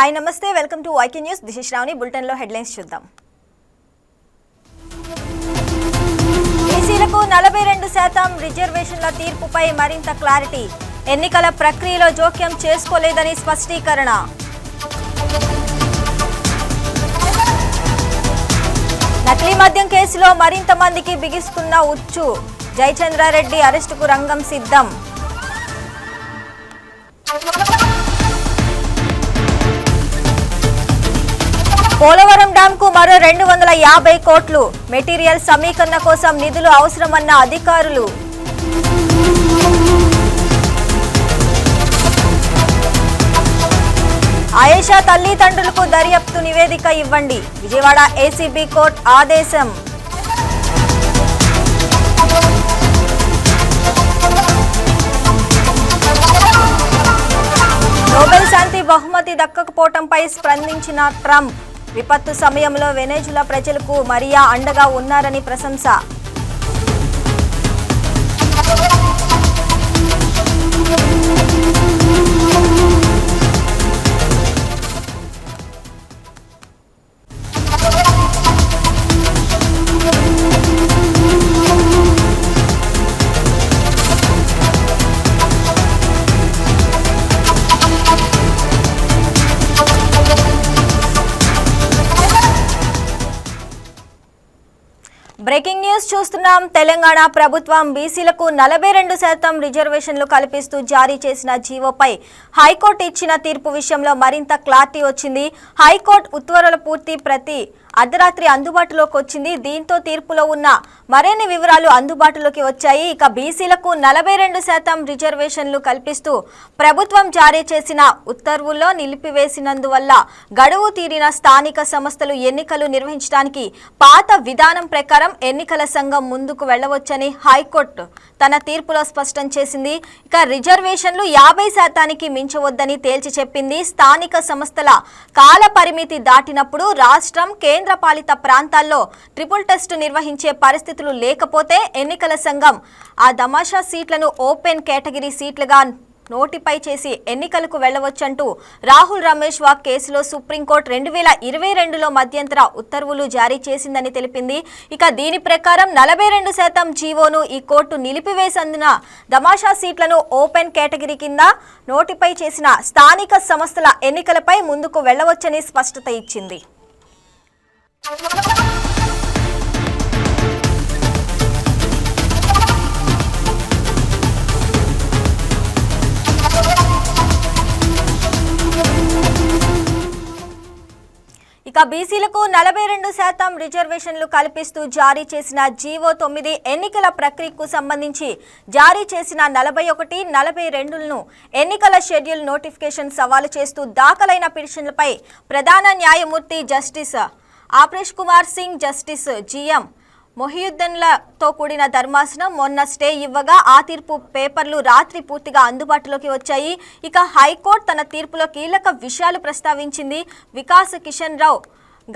Hi నమస్తే. Welcome to YK news Disha Shravani బులెటిన్లో headlines చూద్దాం. ఎస్సీలకు నలభై రెండు శాతం రిజర్వేషన్ల తీర్పుపై మరింత క్లారిటీ. ఎన్నికల ప్రక్రియలో జోక్యం చేసుకోలేదని స్పష్టీకరణ. నకిలీ మద్యం కేసులో మరింత మందికి బిగిస్తున్న ఉచ్చు. జయచంద్రారెడ్డి అరెస్టుకు రంగం సిద్ధం. పోలవరం డ్యాం కు మరో రెండు వందల యాభై కోట్లు. మెటీరియల్ సమీకరణ కోసం నిధులు అవసరమన్న అధికారులు. ఆయేషా తల్లిదండ్రులకు దర్యాప్తు నివేదిక ఇవ్వండి. విజయవాడ ఏసీబీ కోర్టు ఆదేశం. నోబెల్ శాంతి బహుమతి దక్కకపోవటంపై స్పందించిన ట్రంప్. విపత్తు సమయంలో వెనేజులా ప్రజలకు మరియా అండగా ఉన్నారని ప్రశంస. న్యూస్ చూస్తున్నాం. తెలంగాణ ప్రభుత్వం బీసీలకు నలభై రెండు శాతం రిజర్వేషన్లు కల్పిస్తూ జారీ చేసిన జీవోపై హైకోర్టు ఇచ్చిన తీర్పు విషయంలో మరింత క్లారిటీ వచ్చింది. హైకోర్టు ఉత్తర్వుల పూర్తి ప్రతి అర్ధరాత్రి అందుబాటులోకి వచ్చింది. దీంతో తీర్పులో ఉన్న మరిన్ని వివరాలు అందుబాటులోకి వచ్చాయి. ఇక బీసీలకు నలభై రెండు శాతం రిజర్వేషన్లు కల్పిస్తూ ప్రభుత్వం జారీ చేసిన ఉత్తర్వుల్లో నిలిపివేసినందువల్ల గడువు తీరిన స్థానిక సంస్థలు ఎన్నికలు నిర్వహించడానికి పాత విధానం ప్రకారం ఎన్నికల సంఘం ముందుకు వెళ్ళవచ్చని హైకోర్టు తన తీర్పులో స్పష్టం చేసింది. ఇక రిజర్వేషన్లు యాభై శాతానికి మించవద్దని తేల్చి చెప్పింది. స్థానిక సంస్థల కాల పరిమితి దాటినప్పుడు రాష్ట్రం కేంద్ర పాలిత ప్రాంతాల్లో ట్రిపుల్ టెస్ట్ నిర్వహించే పరిస్థితులు లేకపోతే ఎన్నికల సంఘం ఆ దమాషా సీట్లను ఓపెన్ కేటగిరీ సీట్లుగా నోటిఫై చేసి ఎన్నికలకు వెళ్ళవచ్చంటూ రాహుల్ రమేష్ వాక్ కేసులో సుప్రీంకోర్టు రెండు వేల ఇరవై రెండులో మధ్యంతర ఉత్తర్వులు జారీ చేసిందని తెలిపింది. ఇక దీని ప్రకారం నలభై రెండు శాతం జీవోను ఈ కోర్టు నిలిపివేసేందున దమాషా సీట్లను ఓపెన్ కేటగిరీ కింద నోటిఫై చేసిన స్థానిక సంస్థల ఎన్నికలపై ముందుకు వెళ్ళవచ్చని స్పష్టత ఇచ్చింది. ఇక బీసీలకు నలభై రెండు శాతం రిజర్వేషన్లు కల్పిస్తూ జారీ చేసిన జీవో తొమ్మిది ఎన్నికల ప్రక్రియకు సంబంధించి జారీ చేసిన నలభై ఒకటి నలభై రెండులను ఎన్నికల షెడ్యూల్ నోటిఫికేషన్ సవాలు చేస్తూ దాఖలైన పిటిషన్లపై ప్రధాన న్యాయమూర్తి justice Aparesh Kumar Singh justice GM మొహియుద్దన్లతో కూడిన ధర్మాసనం మొన్న స్టే ఇవ్వగా ఆ తీర్పు పేపర్లు రాత్రి పూర్తిగా అందుబాటులోకి వచ్చాయి. ఇక హైకోర్టు తన తీర్పులో కీలక విషయాలు ప్రస్తావించింది. వికాస్ కిషన్ రావు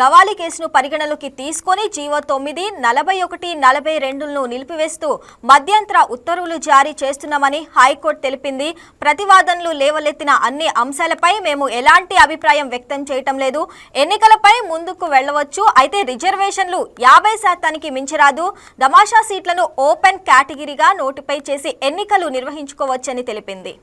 గవాలి కేసును పరిగణలోకి తీసుకొని జీవో తొమ్మిది నలభై ఒకటి నలభై రెండులను నిలిపివేస్తూ మధ్యంతర ఉత్తర్వులు జారీ చేస్తున్నామని హైకోర్టు తెలిపింది. ప్రతివాదనలు లేవలెత్తిన అన్ని అంశాలపై మేము ఎలాంటి అభిప్రాయం వ్యక్తం చేయటం లేదు. ఎన్నికలపై ముందుకు వెళ్ళవచ్చు అయితే రిజర్వేషన్లు యాభై శాతానికి మించరాదు. దమాషా సీట్లను ఓపెన్ కేటగిరీగా నోటిఫై చేసి ఎన్నికలు నిర్వహించుకోవచ్చని తెలిపింది.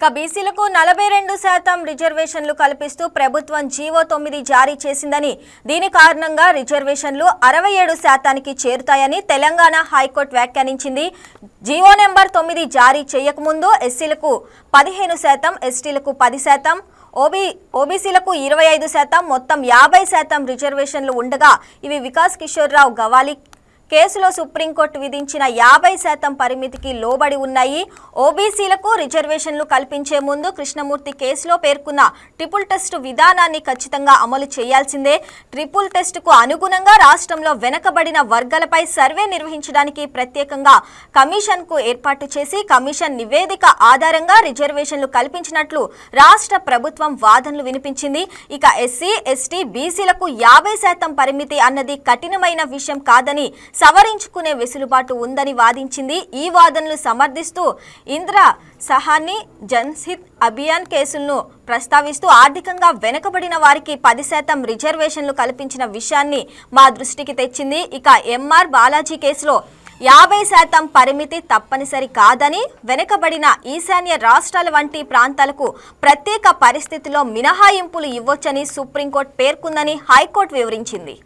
ఇక బీసీలకు నలభై రెండు శాతం రిజర్వేషన్లు కల్పిస్తూ ప్రభుత్వం జీవో తొమ్మిది జారీ చేసిందని దీని కారణంగా రిజర్వేషన్లు అరవై ఏడు శాతానికి చేరుతాయని తెలంగాణ హైకోర్టు వ్యాఖ్యానించింది. జీవో నెంబర్ తొమ్మిది జారీ చేయకముందు ఎస్సీలకు పదిహేను శాతం ఎస్టీలకు పది శాతం ఓబీ ఓబీసీలకు ఇరవై ఐదు శాతం మొత్తం యాభై శాతం రిజర్వేషన్లు ఉండగా ఇవి వికాస్ కిషోర్ రావు గవాలి కేసులో సుప్రీంకోర్టు విధించిన యాభై శాతం పరిమితికి లోబడి ఉన్నాయి. ఓబీసీలకు రిజర్వేషన్లు కల్పించే ముందు కృష్ణమూర్తి కేసులో పేర్కొన్న ట్రిపుల్ టెస్ట్ విధానాన్ని ఖచ్చితంగా అమలు చేయాల్సిందే. ట్రిపుల్ టెస్టుకు అనుగుణంగా రాష్ట్రంలో వెనకబడిన వర్గాలపై సర్వే నిర్వహించడానికి ప్రత్యేకంగా కమిషన్కు ఏర్పాటు చేసి కమిషన్ నివేదిక ఆధారంగా రిజర్వేషన్లు కల్పించినట్లు రాష్ట్ర ప్రభుత్వం వాదనలు వినిపించింది. ఇక ఎస్సీ ఎస్టీ బీసీలకు యాభై శాతం పరిమితి అన్నది కఠినమైన విషయం కాదని సవరించుకునే వెసులుబాటు ఉందని వాదించింది. ఈ వాదనలు సమర్థిస్తూ ఇంద్ర సహాని జన్హిత్ అభియాన్ కేసులను ప్రస్తావిస్తూ ఆర్థికంగా వెనుకబడిన వారికి పది శాతం రిజర్వేషన్లు కల్పించిన విషయాన్ని మా దృష్టికి తెచ్చింది. ఇక ఎంఆర్ బాలాజీ కేసులో యాభై శాతం పరిమితి తప్పనిసరి కాదని వెనుకబడిన ఈశాన్య రాష్ట్రాల వంటి ప్రాంతాలకు ప్రత్యేక పరిస్థితిలో మినహాయింపులు ఇవ్వొచ్చని సుప్రీంకోర్టు పేర్కొందని హైకోర్టు వివరించింది.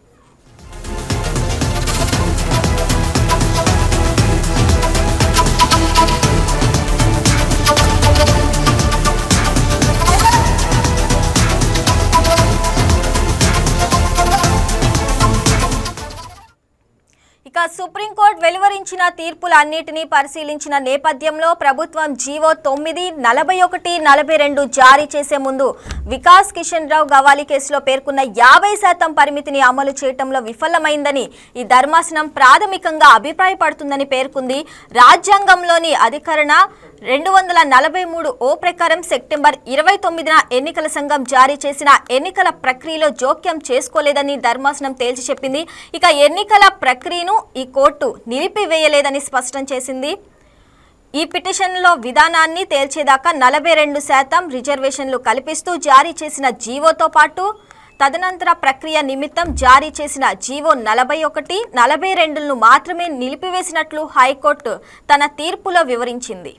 ఇక సుప్రీంకోర్టు వెలువరించిన తీర్పులన్నిటినీ పరిశీలించిన నేపథ్యంలో ప్రభుత్వం జీవో తొమ్మిది నలభై ఒకటి నలభై రెండు జారీ చేసే ముందు వికాస్ కిషన్ రావు గవాలి కేసులో పేర్కొన్న యాభై శాతం పరిమితిని అమలు చేయటంలో విఫలమైందని ఈ ధర్మాసనం ప్రాథమికంగా అభిప్రాయపడుతుందని పేర్కొంది. రాజ్యాంగంలోని అధికరణ రెండు వందల నలభై మూడు ఓ ప్రకారం సెప్టెంబర్ ఇరవై తొమ్మిదిన ఎన్నికల సంఘం జారీ చేసిన ఎన్నికల ప్రక్రియలో జోక్యం చేసుకోలేదని ధర్మాసనం తేల్చి చెప్పింది. ఇక ఎన్నికల ప్రక్రియను ఈ కోర్టు నిలిపివేయలేదని స్పష్టం చేసింది. ఈ పిటిషన్లో విధానాన్ని తేల్చేదాకా నలభై రెండు శాతం రిజర్వేషన్లు కల్పిస్తూ జారీ చేసిన జీవోతో పాటు తదనంతర ప్రక్రియ నిమిత్తం జారీ చేసిన జీవో నలభై ఒకటి నలభై రెండులను మాత్రమే నిలిపివేసినట్లు హైకోర్టు తన తీర్పులో వివరించింది.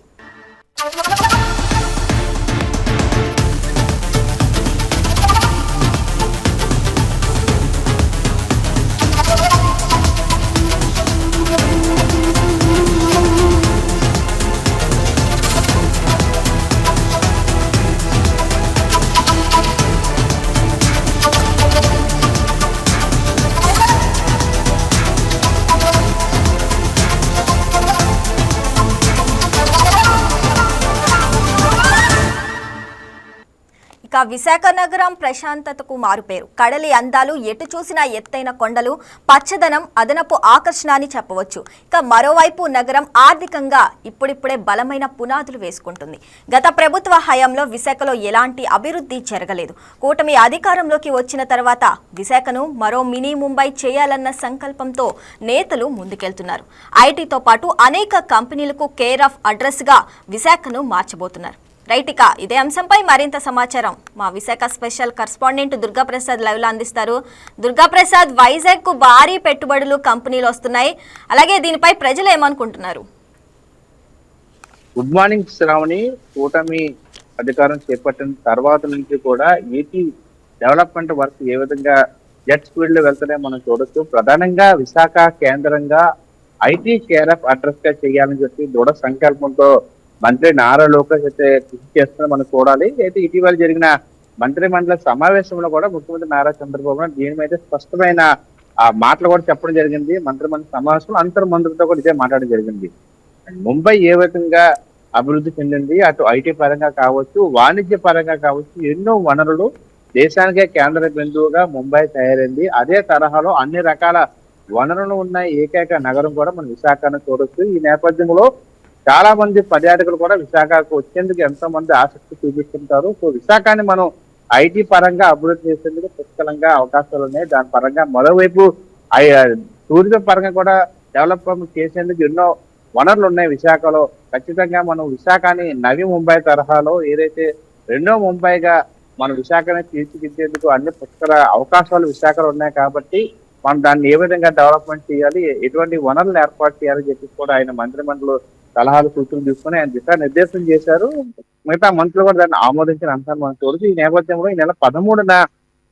విశాఖ నగరం ప్రశాంతతకు మారుపేరు. కడలి అందాలు ఎటు చూసినా ఎత్తైన కొండలు పచ్చదనం అదనపు ఆకర్షణ అని చెప్పవచ్చు. ఇక మరోవైపు నగరం ఆర్థికంగా ఇప్పుడిప్పుడే బలమైన పునాదులు వేసుకుంటుంది. గత ప్రభుత్వ హయాంలో విశాఖలో ఎలాంటి అభివృద్ధి జరగలేదు. కూటమి అధికారంలోకి వచ్చిన తర్వాత విశాఖను మరో మినీ ముంబై చేయాలన్న సంకల్పంతో నేతలు ముందుకెళ్తున్నారు. ఐటీతో పాటు అనేక కంపెనీలకు కేర్ ఆఫ్ అడ్రస్గా విశాఖను మార్చబోతున్నారు. రైట్ ఇక ఇదే అంశంపై మరింత సమాచారం. మా విశాఖ స్పెషల్ కరస్పాండెంట్ దుర్గాప్రసాద్ లైవ్లో అందిస్తారు. దుర్గాప్రసాద్ వైజాగ్కు భారీ పెట్టుబడులు కంపెనీలు వస్తున్నాయి. అలాగే దీనిపై ప్రజలు ఏమనుకుంటున్నారు? Good morning Shravani. కూటమి అధికారం చేపట్టిన తర్వాత నుంచి కూడా ఏపీ డెవలప్మెంట్ వర్క్ ఏ విధంగా జెట్ స్పీడ్లో వెళ్తున్నాయో మనం చూడొచ్చు. ప్రధానంగా విశాఖ కేంద్రంగా ఐటీ కేర్ ఆఫ్ అడ్రస్గా చేయాలని చెప్పి దృఢ సంకల్పంతో మంత్రి నారా లోకేష్ అయితే కృషి చేస్తున్నా మనం చూడాలి. అయితే ఇటీవల జరిగిన మంత్రి మండలి సమావేశంలో కూడా ముఖ్యమంత్రి నారా చంద్రబాబు నాయుడు దీని మీద స్పష్టమైన ఆ మాటలు కూడా చెప్పడం జరిగింది. మంత్రి మండలి సమావేశంలో అంతర్ మంత్రులతో కూడా ఇదే మాట్లాడడం జరిగింది. ముంబై ఏ విధంగా అభివృద్ధి చెందింది అటు ఐటీ పరంగా కావచ్చు వాణిజ్య పరంగా కావచ్చు ఎన్నో వనరులు దేశానికే కేంద్ర బిందువుగా ముంబై తయారైంది. అదే తరహాలో అన్ని రకాల వనరులు ఉన్న ఏకైక నగరం కూడా మనం విశాఖను చూడొచ్చు. ఈ నేపథ్యంలో చాలా మంది పర్యాటకులు కూడా విశాఖకు వచ్చేందుకు ఎంతో మంది ఆసక్తి చూపిస్తుంటారు. సో విశాఖని మనం ఐటీ పరంగా అభివృద్ధి చేసేందుకు పుష్కలంగా అవకాశాలు ఉన్నాయి. దాని పరంగా మరోవైపు టూరిజం పరంగా కూడా డెవలప్మెంట్ చేసేందుకు ఎన్నో వనరులు ఉన్నాయి విశాఖలో. ఖచ్చితంగా మనం విశాఖని నవి ముంబై తరహాలో ఏదైతే రెండో ముంబైగా మన విశాఖని తీర్చిదిద్దేందుకు అన్ని పుష్కల అవకాశాలు విశాఖలో ఉన్నాయి కాబట్టి మనం దాన్ని ఏ విధంగా డెవలప్మెంట్ చేయాలి ఎటువంటి వనరులను ఏర్పాటు చేయాలని చెప్పి కూడా ఆయన మంత్రిమండలి సలహాలు సూచనలు తీసుకుని ఆయన దిశానిర్దేశం చేశారు. మిగతా మంత్రులు కూడా దాన్ని ఆమోదించిన అంశాన్ని మనం చూడొచ్చు ఈ నేపథ్యంలో ఈ నెల పదమూడున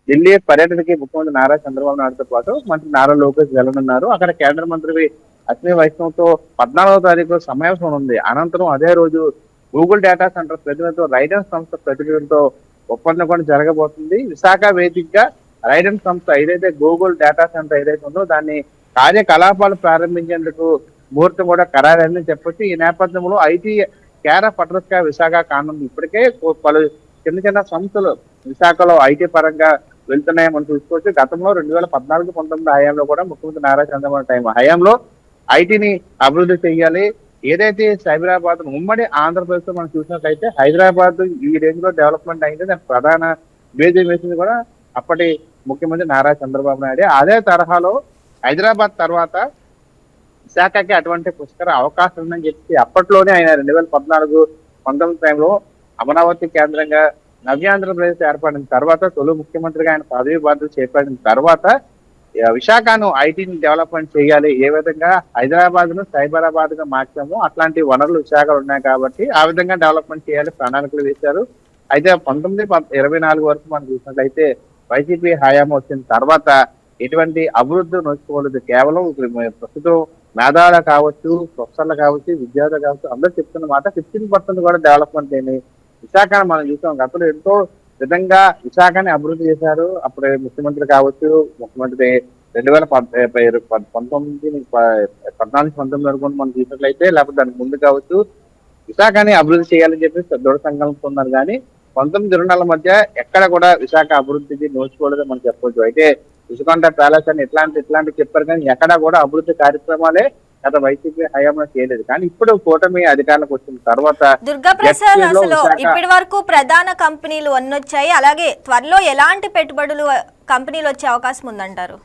ఢిల్లీ పర్యటనకి ముఖ్యమంత్రి నారా చంద్రబాబు నాయుడుతో పాటు మంత్రి నారా లోకేష్ వెళ్ళనున్నారు. అక్కడ కేంద్ర మంత్రి అశ్విని వైష్ణవ్తో పద్నాలుగో తారీఖు సమావేశం ఉంది. అనంతరం అదే రోజు గూగుల్ డేటా సెంటర్ ప్రతినిధులతో రైడెన్స్ సంస్థ ప్రతినిధులతో ఒప్పందం కూడా జరగబోతుంది. విశాఖ వేదికగా రైడెన్స్ సంస్థ ఏదైతే గూగుల్ డేటా సెంటర్ ఏదైతే ఉందో దాన్ని కార్యకలాపాలు ప్రారంభించేందుకు ముహూర్తం కూడా ఖరారైందని చెప్పొచ్చు. ఈ నేపథ్యంలో ఐటీ కేర పట్రస్కా విశాఖ కానుంది. ఇప్పటికే పలు చిన్న చిన్న సంస్థలు విశాఖలో ఐటీ పరంగా వెళ్తున్నాయి మనం చూసుకోవచ్చు. గతంలో రెండు వేల పద్నాలుగు పంతొమ్మిది హయాంలో కూడా ముఖ్యమంత్రి నారా చంద్రబాబు టైం. హయాంలో ఐటీని అభివృద్ధి చేయాలి ఏదైతే సైబరాబాద్ ఉమ్మడి ఆంధ్రప్రదేశ్లో మనం చూసినట్లయితే హైదరాబాద్ ఈ రేంజ్లో డెవలప్మెంట్ అయింది. దాని ప్రధాన బేజం వేసింది కూడా అప్పటి ముఖ్యమంత్రి నారా చంద్రబాబు నాయుడు. అదే తరహాలో హైదరాబాద్ తర్వాత విశాఖకి అటువంటి పుష్కర అవకాశం ఉందని చెప్పి అప్పట్లోనే ఆయన రెండు వేల పద్నాలుగు పంతొమ్మిది టైంలో అమరావతి కేంద్రంగా నవ్యాంధ్రప్రదేశ్ ఏర్పడిన తర్వాత తొలి ముఖ్యమంత్రిగా ఆయన పదవి బాధ్యత చేపట్టిన తర్వాత విశాఖను ఐటీని డెవలప్మెంట్ చేయాలి ఏ విధంగా హైదరాబాద్ను సైబరాబాద్గా మార్చాము అట్లాంటి వనరులు విశాఖలో ఉన్నాయి కాబట్టి ఆ విధంగా డెవలప్మెంట్ చేయాలి ప్రణాళికలు వేశారు. అయితే పంతొమ్మిది ఇరవై నాలుగు వరకు మనం చూసినట్లయితే వైసీపీ హయాం వచ్చిన తర్వాత ఎటువంటి అభివృద్ధి నోచుకోలేదు కేవలం ప్రస్తుతం మేధావులు కావచ్చు ప్రొఫెసర్లు కావచ్చు విద్యార్థులు కావచ్చు అందరూ చెప్తున్న మాట ఫిఫ్టీన్ పర్సెంట్ కూడా డెవలప్మెంట్ ఏమి విశాఖను మనం చూసాం. గతంలో ఎంతో విధంగా విశాఖని అభివృద్ధి చేశారు. అప్పుడు ముఖ్యమంత్రి కావచ్చు ముఖ్యమంత్రి రెండు వేల పంతొమ్మిది ప- పద్నాలుగు పంతొమ్మిది వరకు మనం చూసినట్లయితే లేకపోతే దానికి ముందు కావచ్చు విశాఖని అభివృద్ధి చేయాలని చెప్పి దృఢ సంకల్పం ఉన్నారు. కానీ పంతొమ్మిది రెండు నాలుగు మధ్య ఎక్కడ కూడా విశాఖ అభివృద్ధికి నోచుకోలేదని మనం చెప్పవచ్చు. అయితే విసుకొండ ప్యాలెస్ అని ఇట్లాంటి ఇట్లాంటి చెప్పారు కానీ ఎక్కడా కూడా అభివృద్ధి కార్యక్రమాలే గత వైసీపీ హయాంలో చేయలేదు. కానీ ఇప్పుడు కూటమి అధికారులకు వచ్చిన తర్వాత దుర్గా ప్రసాద్ అసలు ఇప్పటి వరకు ప్రధాన కంపెనీలు అన్నొచ్చాయి అలాగే త్వరలో ఎలాంటి పెట్టుబడులు కంపెనీలు వచ్చే అవకాశం ఉందంటారు?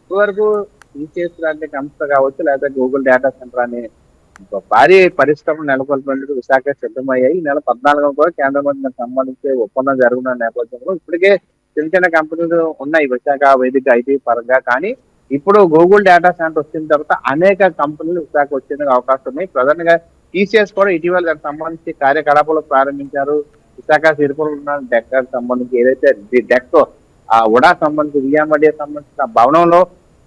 ఇప్పటివరకు టీసీఎస్ లాంటి సంస్థ కావచ్చు లేదా గూగుల్ డేటా సెంటర్ అనే భారీ పరిశ్రమలు నెలకొల్పేందుకు విశాఖ సిద్ధమయ్యాయి. ఈ నెల పద్నాలుగు కూడా కేంద్ర మంత్రికి సంబంధించి ఒప్పందం జరుగుతున్న నేపథ్యంలో ఇప్పటికే చిన్న చిన్న కంపెనీలు ఉన్నాయి. విశాఖ వేదిక ఐటీ పరంగా కానీ ఇప్పుడు గూగుల్ డేటా సెంటర్ వచ్చిన తర్వాత అనేక కంపెనీలు విశాఖ వచ్చేందుకు అవకాశం ఉన్నాయి. ప్రధానంగా టీసీఎస్ కూడా ఇటీవల దానికి సంబంధించి కార్యకలాపాలు ప్రారంభించారు. విశాఖ తిరుపతిలో ఉన్న డెక్ సంబంధించి ఏదైతే డెక్ ఆ ఉడా సంబంధించి వియామడియా సంబంధించిన భవనంలో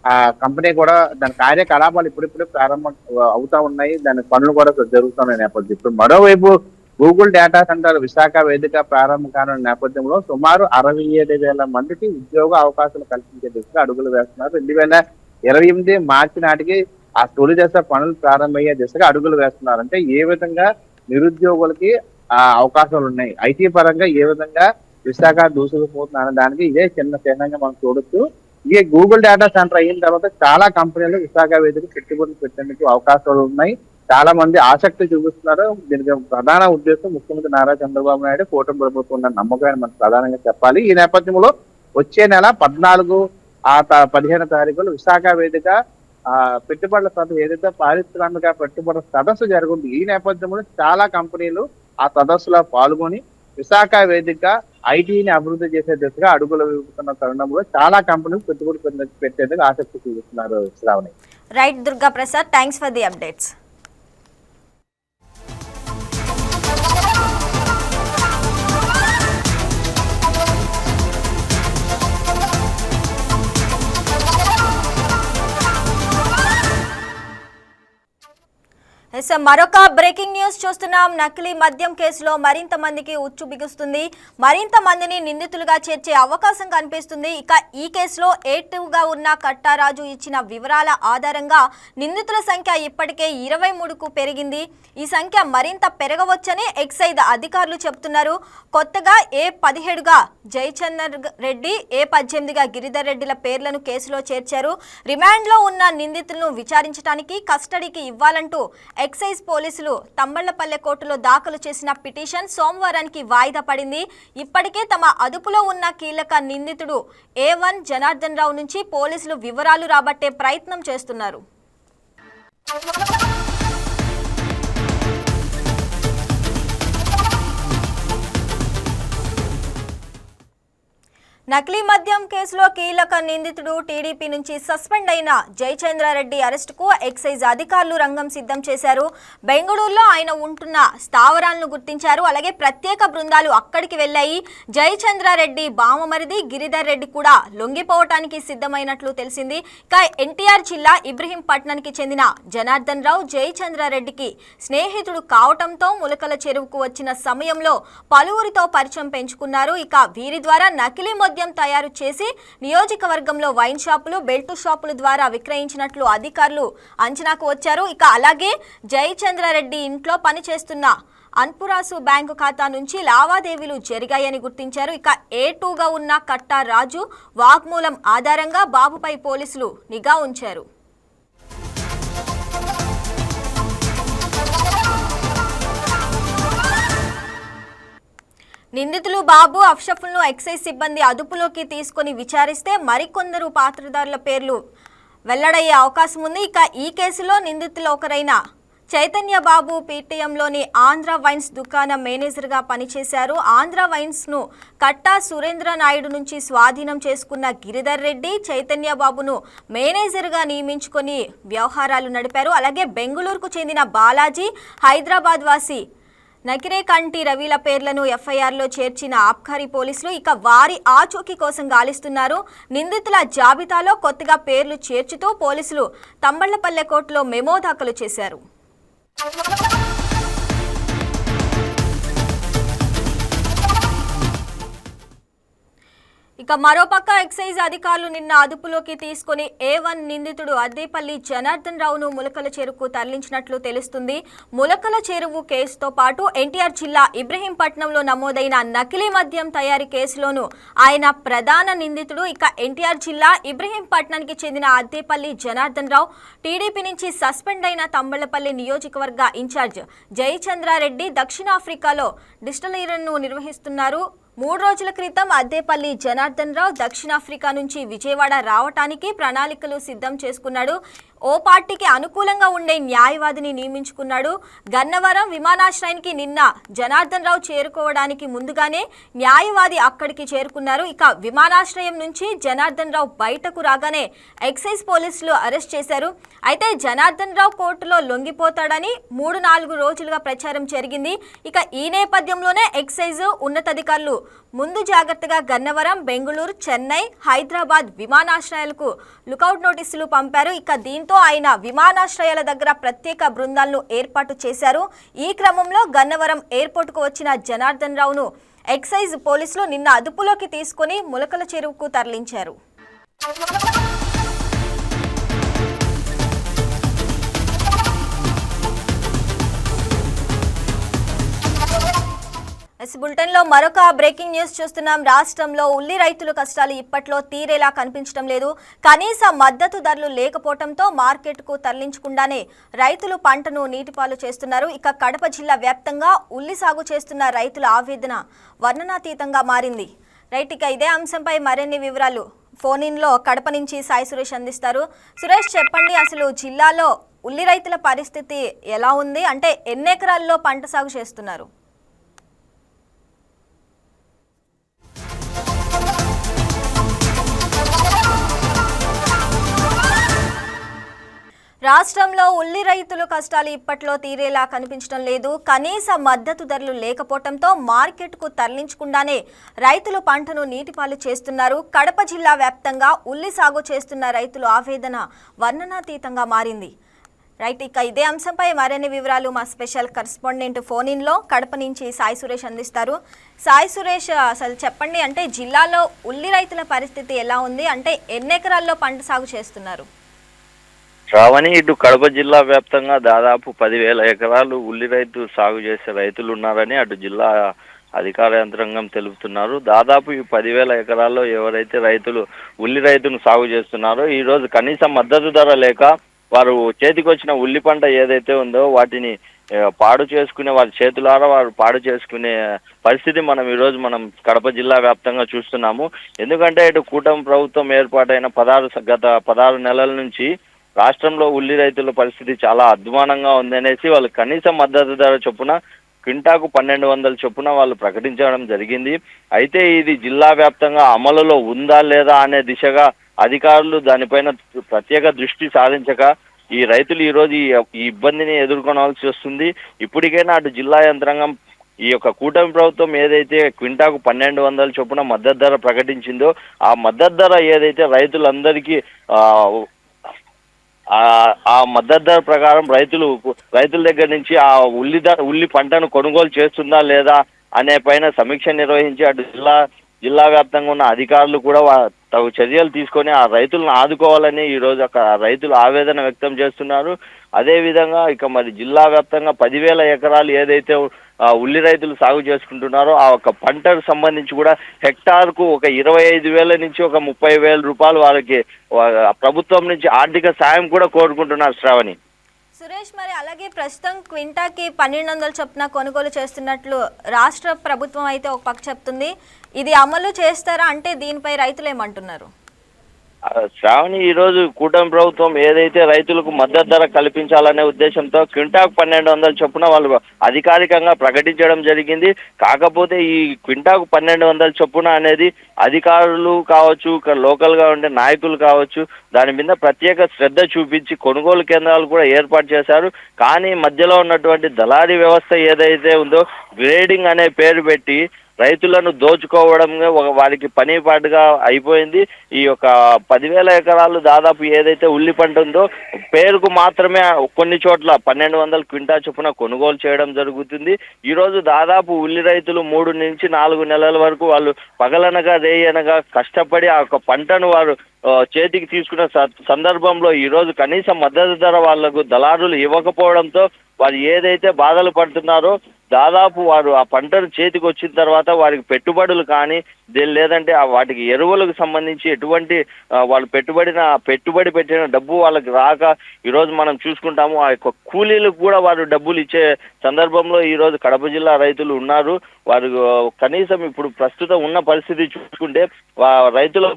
ఆ కంపెనీ కూడా దాని కార్యకలాపాలు ఇప్పుడిప్పుడే ప్రారంభం అవుతా ఉన్నాయి. దాని పనులు కూడా జరుగుతున్నాయి నేపథ్యం ఇప్పుడు మరోవైపు గూగుల్ డేటా సెంటర్ విశాఖ వేదిక ప్రారంభం కానున్న నేపథ్యంలో సుమారు అరవై ఏడు వేల మందికి ఉద్యోగ అవకాశాలు కల్పించే దిశగా అడుగులు వేస్తున్నారు. రెండు వేల ఇరవై ఎనిమిది మార్చి నాటికి ఆ తొలి దశ పనులు ప్రారంభమయ్యే దిశగా అడుగులు వేస్తున్నారు. అంటే ఏ విధంగా నిరుద్యోగులకి ఆ అవకాశాలు ఉన్నాయి? ఐటీ పరంగా ఏ విధంగా విశాఖ దూసుకుపోతుంది అనే దానికి ఇదే చిన్న చిహ్నంగా మనం చూడొచ్చు. ఈ గూగుల్ డేటా సెంటర్ అయిన తర్వాత చాలా కంపెనీలు విశాఖ వేదిక పెట్టుబడులు పెట్టేందుకు అవకాశాలు ఉన్నాయి. చాలా మంది ఆసక్తి చూపిస్తున్నారు. దీనికి ప్రధాన ఉద్దేశం ముఖ్యమంత్రి నారా చంద్రబాబు నాయుడు కూటమి ప్రభుత్వం ఉన్న నమ్మకం మనకు ప్రధానంగా చెప్పాలి. ఈ నేపథ్యంలో వచ్చే నెల పద్నాలుగు ఆ పదిహేను తారీఖులు విశాఖ వేదిక ఆ పెట్టుబడుల సదస్సు ఏదైతే పారిశ్రామిక పెట్టుబడుల సదస్సు జరుగుతుంది ఈ నేపథ్యంలో చాలా కంపెనీలు ఆ సదస్సులో పాల్గొని విశాఖ వేదిక ఐటీని అభివృద్ధి చేసే దిశగా అడుగులు వేపుతున్న తరుణంలో చాలా కంపెనీలు పెట్టుబడి పెట్టేందుకు ఆసక్తి చూపిస్తున్నారు Shravani. Right Durga Prasad thanks for the updates yes మరొక బ్రేకింగ్ న్యూస్ చూస్తున్నాం. నకిలీ మద్యం కేసులో మరింత మందికి ఉచ్చు బిగుస్తుంది. మరింత మందిని నిందితులుగా చేర్చే అవకాశం కనిపిస్తుంది. ఇక ఈ కేసులో ఏటుగా ఉన్న కట్టారాజు ఇచ్చిన వివరాల ఆధారంగా నిందితుల సంఖ్య ఇప్పటికే ఇరవై మూడుకు పెరిగింది. ఈ సంఖ్య మరింత పెరగవచ్చని ఎక్సైజ్ అధికారులు చెబుతున్నారు. కొత్తగా ఏ పదిహేడుగా జయచందర్ రెడ్డి ఏ పద్దెనిమిదిగా గిరిధర్ రెడ్డిల పేర్లను కేసులో చేర్చారు. రిమాండ్లో ఉన్న నిందితులను విచారించడానికి కస్టడీకి ఇవ్వాలంటూ ఎక్సైజ్ పోలీసులు తమ్మళ్ళపల్లె కోర్టులో దాఖలు చేసిన పిటిషన్ సోమవారానికి వాయిదా పడింది. ఇప్పటికే తమ అదుపులో ఉన్న కీలక నిందితుడు ఏ వన్ జనార్దన్ రావు నుంచి పోలీసులు వివరాలు రాబట్టే ప్రయత్నం చేస్తున్నారు. నకిలీ మద్యం కేసులో కీలక నిందితుడు టీడీపీ నుంచి సస్పెండ్ అయిన జయచంద్రారెడ్డి అరెస్టుకు ఎక్సైజ్ అధికారులు రంగం సిద్ధం చేశారు. బెంగళూరులో ఆయన ఉంటున్న స్థావరాలను గుర్తించారు. అలాగే ప్రత్యేక బృందాలు అక్కడికి వెళ్ళాయి. జయచంద్రారెడ్డి బామమరిది గిరిధర్ రెడ్డి కూడా లొంగిపోవటానికి సిద్ధమైనట్లు తెలిసింది. ఇక ఎన్టీఆర్ జిల్లా ఇబ్రహీంపట్నానికి చెందిన జనార్దన్ రావు జయచంద్రారెడ్డికి స్నేహితుడు కావటంతో ములకల చెరువుకు వచ్చిన సమయంలో పలువురితో పరిచయం పెంచుకున్నారు. ఇక వీరి ద్వారా నకిలీ మద్యం మద్యం తయారు చేసి నియోజకవర్గంలో వైన్ షాపులు బెల్ట్ షాపుల ద్వారా విక్రయించినట్లు అధికారులు అంచనాకు వచ్చారు. ఇక అలాగే జయచంద్రారెడ్డి ఇంట్లో పనిచేస్తున్న అన్పురాసు బ్యాంకు ఖాతా నుంచి లావాదేవీలు జరిగాయని గుర్తించారు. ఇక ఏ టూగా ఉన్న కట్టా రాజు వాగ్మూలం ఆధారంగా బాబుపై పోలీసులు నిఘా ఉంచారు. నిందితులు బాబు అఫ్షఫ్ను ఎక్సైజ్ సిబ్బంది అదుపులోకి తీసుకొని విచారిస్తే మరికొందరు పాత్రదారుల పేర్లు వెల్లడయ్యే అవకాశం ఉంది. ఇక ఈ కేసులో నిందితులు ఒకరైన చైతన్య బాబు పీటీఎంలోని ఆంధ్ర వైన్స్ దుకాణం మేనేజర్గా పనిచేశారు. ఆంధ్ర వైన్స్ను కట్టా సురేంద్ర నాయుడు నుంచి స్వాధీనం చేసుకున్న గిరిధర్ రెడ్డి చైతన్య బాబును మేనేజర్గా నియమించుకొని వ్యవహారాలు నడిపారు. అలాగే బెంగళూరుకు చెందిన బాలాజీ హైదరాబాద్ వాసి నకిరే కంటి రవిల పేర్లను ఎఫ్ఐఆర్లో చేర్చిన ఆబ్కారీ పోలీసులు ఇక వారి ఆచూకీ కోసం గాలిస్తున్నారు. నిందితుల జాబితాలో కొత్తగా పేర్లు చేర్చుతూ పోలీసులు తంబళ్ళపల్లె కోర్టులో మెమో దాఖలు చేశారు. ఇక మరోపక్క ఎక్సైజ్ అధికారులు నిన్న అదుపులోకి తీసుకుని ఏ వన్ నిందితుడు అద్దేపల్లి జనార్దన్ రావును ములకల చెరువుకు తరలించినట్లు తెలుస్తుంది. ములకల చెరువు కేసుతో పాటు ఎన్టీఆర్ జిల్లా ఇబ్రహీంపట్నంలో నమోదైన నకిలీ మద్యం తయారీ కేసులోనూ ఆయన ప్రధాన నిందితుడు. ఇక ఎన్టీఆర్ జిల్లా ఇబ్రహీంపట్నానికి చెందిన అద్దేపల్లి జనార్దన్ రావు టీడీపీ నుంచి సస్పెండ్ అయిన తంబళ్ళపల్లి నియోజకవర్గ ఇన్ఛార్జ్ జయచంద్రారెడ్డి దక్షిణాఫ్రికాలో డిస్టలీరన్ను నిర్వహిస్తున్నారు. మూడు రోజుల క్రితం అద్దేపల్లి జనార్దన్ రావు దక్షిణాఫ్రికా నుంచి విజయవాడ రావటానికి ప్రణాళికలు సిద్ధం చేసుకున్నాడు ఓ పార్టీకి అనుకూలంగా ఉండే న్యాయవాదిని నియమించుకున్నాడు. గన్నవరం విమానాశ్రయానికి నిన్న జనార్దన్ రావు చేరుకోవడానికి ముందుగానే న్యాయవాది అక్కడికి చేరుకున్నారు. ఇక విమానాశ్రయం నుంచి జనార్దన్ రావు బయటకు రాగానే ఎక్సైజ్ పోలీసులు అరెస్ట్ చేశారు. అయితే జనార్దన్ రావు కోర్టులో లొంగిపోతాడని మూడు నాలుగు రోజులుగా ప్రచారం జరిగింది. ఇక ఈ నేపథ్యంలోనే ఎక్సైజ్ ఉన్నతాధికారులు ముందు జాగ్రత్తగా గన్నవరం బెంగళూరు చెన్నై హైదరాబాద్ విమానాశ్రయాలకు లుకౌట్ నోటీసులు పంపారు. ఇక దీంతో ఆయన విమానాశ్రయాల దగ్గర ప్రత్యేక బృందాలను ఏర్పాటు చేశారు. ఈ క్రమంలో గన్నవరం ఎయిర్పోర్టుకు వచ్చిన జనార్దన్ రావును ఎక్సైజ్ పోలీసులు నిన్న అదుపులోకి తీసుకుని ములకల చెరువుకు తరలించారు. ఎస్ బులెటిన్లో మరొక బ్రేకింగ్ న్యూస్ చూస్తున్నాం. రాష్ట్రంలో ఉల్లి రైతుల కష్టాలు ఇప్పట్లో తీరేలా కనిపించడం లేదు. కనీస మద్దతు ధరలు లేకపోవడంతో మార్కెట్కు తరలించకుండానే రైతులు పంటను నీటిపాలు చేస్తున్నారు. ఇక కడప జిల్లా వ్యాప్తంగా ఉల్లి సాగు చేస్తున్న రైతుల ఆవేదన వర్ణనాతీతంగా మారింది. రైట్ ఇక ఇదే అంశంపై మరిన్ని వివరాలు. ఫోన్ ఇన్లో కడప నుంచి సాయి సురేష్ అందిస్తారు. సురేష్ చెప్పండి అసలు జిల్లాలో ఉల్లి రైతుల పరిస్థితి ఎలా ఉంది? అంటే ఎన్ని ఎకరాల్లో పంట సాగు చేస్తున్నారు? రాష్ట్రంలో ఉల్లి రైతుల కష్టాలు ఇప్పట్లో తీరేలా కనిపించడం లేదు. కనీస మద్దతు ధరలు లేకపోవడంతో మార్కెట్కు తరలించకుండానే రైతులు పంటను నీటిపాలు చేస్తున్నారు. కడప జిల్లా వ్యాప్తంగా ఉల్లి సాగు చేస్తున్న రైతుల ఆవేదన వర్ణనాతీతంగా మారింది. రైట్ ఇక ఇదే అంశంపై మరిన్ని వివరాలు మా స్పెషల్ కరస్పాండెంట్ ఫోన్ ఇన్లో కడప నుంచి సాయి సురేష్ అందిస్తారు. సాయి సురేష్ అసలు చెప్పండి అంటే జిల్లాలో ఉల్లి రైతుల పరిస్థితి ఎలా ఉంది? అంటే ఎన్ని ఎకరాల్లో పంట సాగు చేస్తున్నారు? శ్రావణి ఇటు కడప జిల్లా వ్యాప్తంగా దాదాపు పదివేల ఎకరాలు ఉల్లి రైతు సాగు చేసే రైతులు ఉన్నారని అటు జిల్లా అధికార యంత్రాంగం తెలుపుతున్నారు. దాదాపు ఈ పదివేల ఎకరాల్లో ఎవరైతే రైతులు ఉల్లి రైతును సాగు చేస్తున్నారో ఈ రోజు మద్దతు ధర లేక వారు చేతికొచ్చిన ఉల్లి పంట ఏదైతే ఉందో వాటిని పాడు చేసుకునే వారి చేతులారా వారు పాడు చేసుకునే పరిస్థితి మనం ఈరోజు మనం కడప జిల్లా వ్యాప్తంగా చూస్తున్నాము. ఎందుకంటే ఇటు కూటమి ప్రభుత్వం ఏర్పాటైన పదహారు గత పదహారు నెలల నుంచి రాష్ట్రంలో ఉల్లి రైతుల పరిస్థితి చాలా అధ్వానంగా ఉందనేసి వాళ్ళు కనీస మద్దతు ధర చొప్పున క్వింటాకు పన్నెండు వందల చొప్పున వాళ్ళు ప్రకటించడం జరిగింది. అయితే ఇది జిల్లా వ్యాప్తంగా అమలులో ఉందా లేదా అనే దిశగా అధికారులు దానిపైన ప్రత్యేక దృష్టి సాధించక ఈ రైతులు ఈరోజు ఈ ఈ ఇబ్బందిని ఎదుర్కొనాల్సి వస్తుంది. ఇప్పటికైనా అటు జిల్లా యంత్రాంగం ఈ యొక్క కూటమి ప్రభుత్వం ఏదైతే క్వింటాకు పన్నెండు వందల చొప్పున మద్దతు ధర ప్రకటించిందో ఆ మద్దతు ధర ఏదైతే రైతులందరికీ ఆ, మద్దతు ధర ప్రకారం రైతులు రైతుల దగ్గర నుంచి ఆ ఉల్లి ధర ఉల్లి పంటను కొనుగోలు చేస్తుందా లేదా అనే పైన సమీక్ష నిర్వహించి అటు జిల్లా జిల్లా వ్యాప్తంగా ఉన్న అధికారులు కూడా తగు చర్యలు తీసుకొని ఆ రైతులను ఆదుకోవాలని ఈ రోజు అక్కడ రైతులు ఆవేదన వ్యక్తం చేస్తున్నారు. అదే విధంగా ఇక మరి జిల్లా వ్యాప్తంగా పదివేల ఎకరాలు ఏదైతే ఉల్లి రైతులు సాగు చేసుకుంటున్నారో ఆ ఒక పంటకు సంబంధించి కూడా హెక్టార్కు ఒక ఇరవై ఐదు వేల నుంచి ఒక ముప్పై వేల రూపాయలు వాళ్ళకి ప్రభుత్వం నుంచి ఆర్థిక సాయం కూడా కోరుకుంటున్నారు శ్రావణి. సురేష్ మరి అలాగే ప్రస్తుతం క్వింటాకి పన్నెండు వందల చొప్పున కొనుగోలు చేస్తున్నట్లు రాష్ట్ర ప్రభుత్వం అయితే ఒక పక్క చెప్తుంది. ఇది అమలు చేస్తారా? అంటే దీనిపై రైతులు ఏమంటున్నారు? శ్రావణి ఈ రోజు కూటమి ప్రభుత్వం ఏదైతే రైతులకు మద్దతు ధర కల్పించాలనే ఉద్దేశంతో క్వింటాకు పన్నెండు వందల చొప్పున వాళ్ళు అధికారికంగా ప్రకటించడం జరిగింది. కాకపోతే ఈ క్వింటాకు పన్నెండు వందల చొప్పున అనేది అధికారులు కావచ్చు లోకల్గా ఉండే నాయకులు కావచ్చు దాని మీద ప్రత్యేక శ్రద్ధ చూపించి కొనుగోలు కేంద్రాలు కూడా ఏర్పాటు చేశారు. కానీ మధ్యలో ఉన్నటువంటి దళారీ వ్యవస్థ ఏదైతే ఉందో గ్రేడింగ్ అనే పేరు పెట్టి రైతులను దోచుకోవడం వారికి పని పాటుగా అయిపోయింది. ఈ యొక్క పదివేల ఎకరాలు దాదాపు ఏదైతే ఉల్లి పంట ఉందో పేరుకు మాత్రమే కొన్ని చోట్ల పన్నెండు వందల క్వింటా చొప్పున కొనుగోలు చేయడం జరుగుతుంది. ఈ రోజు దాదాపు ఉల్లి రైతులు మూడు నుంచి నాలుగు నెలల వరకు వాళ్ళు పగలనగా రేయనగా కష్టపడి ఆ యొక్క పంటను వారు చేతికి తీసుకున్న స- సందర్భంలో ఈ రోజు కనీసం మద్దతు ధర వాళ్ళకు దళారులు ఇవ్వకపోవడంతో వారు ఏదైతే బాధలు పడుతున్నారో దాదాపు వారు ఆ పంటను చేతికి వచ్చిన తర్వాత వారికి పెట్టుబడులు కానీ లేదంటే వాటికి ఎరువులకు సంబంధించి ఎటువంటి వాళ్ళు పెట్టుబడిన పెట్టుబడి పెట్టిన డబ్బు వాళ్ళకి రాక ఈరోజు మనం చూసుకుంటాము ఆ యొక్క కూలీలకు కూడా వారు డబ్బులు ఇచ్చే సందర్భంలో ఈరోజు కడప జిల్లా రైతులు ఉన్నారు. వారు కనీసం ఇప్పుడు ప్రస్తుతం ఉన్న పరిస్థితి చూసుకుంటే రైతుల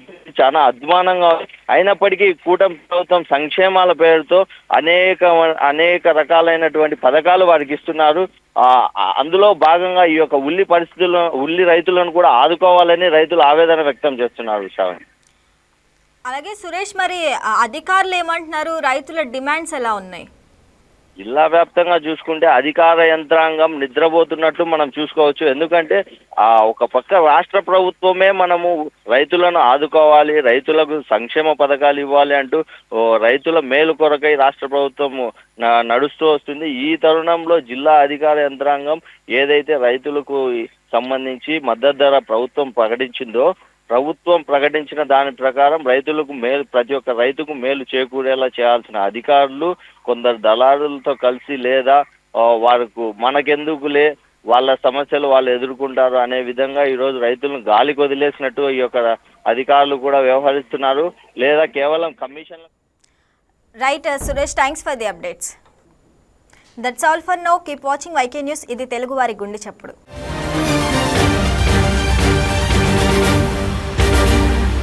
చాలా అధ్వానంగా అయినప్పటికీ కూటమి ప్రభుత్వం సంక్షేమాల పేరుతో అనేక అనేక రకాలైనటువంటి పథకాలు వారికి ఇస్తున్నారు. అందులో భాగంగా ఈ యొక్క ఉల్లి పరిస్థితుల్లో ఉల్లి రైతులను కూడా ఆదుకోవాలని రైతులు ఆవేదన వ్యక్తం చేస్తున్నారు శ్రావణి అలాగే సురేష్ మరి ఆ అధికారులు ఏమంటున్నారు? రైతుల డిమాండ్స్ ఎలా ఉన్నాయి? జిల్లా వ్యాప్తంగా చూసుకుంటే అధికార యంత్రాంగం నిద్రపోతున్నట్టు మనం చూసుకోవచ్చు. ఎందుకంటే ఆ ఒక పక్క రాష్ట్ర ప్రభుత్వమే మనము రైతులను ఆదుకోవాలి రైతులకు సంక్షేమ పథకాలు ఇవ్వాలి అంటూ రైతుల మేలు కొరకై రాష్ట్ర ప్రభుత్వం నడుస్తూ వస్తుంది. ఈ తరుణంలో జిల్లా అధికార యంత్రాంగం ఏదైతే రైతులకు సంబంధించి మద్దతు ధర ప్రభుత్వం ప్రకటించిందో ప్రభుత్వం ప్రకటించిన దాని ప్రకారం రైతులకు మేలు ప్రతి ఒక్క రైతుకు మేలు చేకూరేలా చేయాల్సిన అధికారులు కొందరు దళారులతో కలిసి లేదా వారికి మనకెందుకులే వాళ్ళ సమస్యలు వాళ్ళు ఎదుర్కొంటారు అనే విధంగా ఈరోజు రైతులను గాలికి వదిలేసినట్టు ఈ యొక్క అధికారులు కూడా వ్యవహరిస్తున్నారు. లేదా కేవలం commission right Suresh thanks for the updates that's all for now keep watching YK news ఇది తెలుగు వారి గుండె చప్పుడు.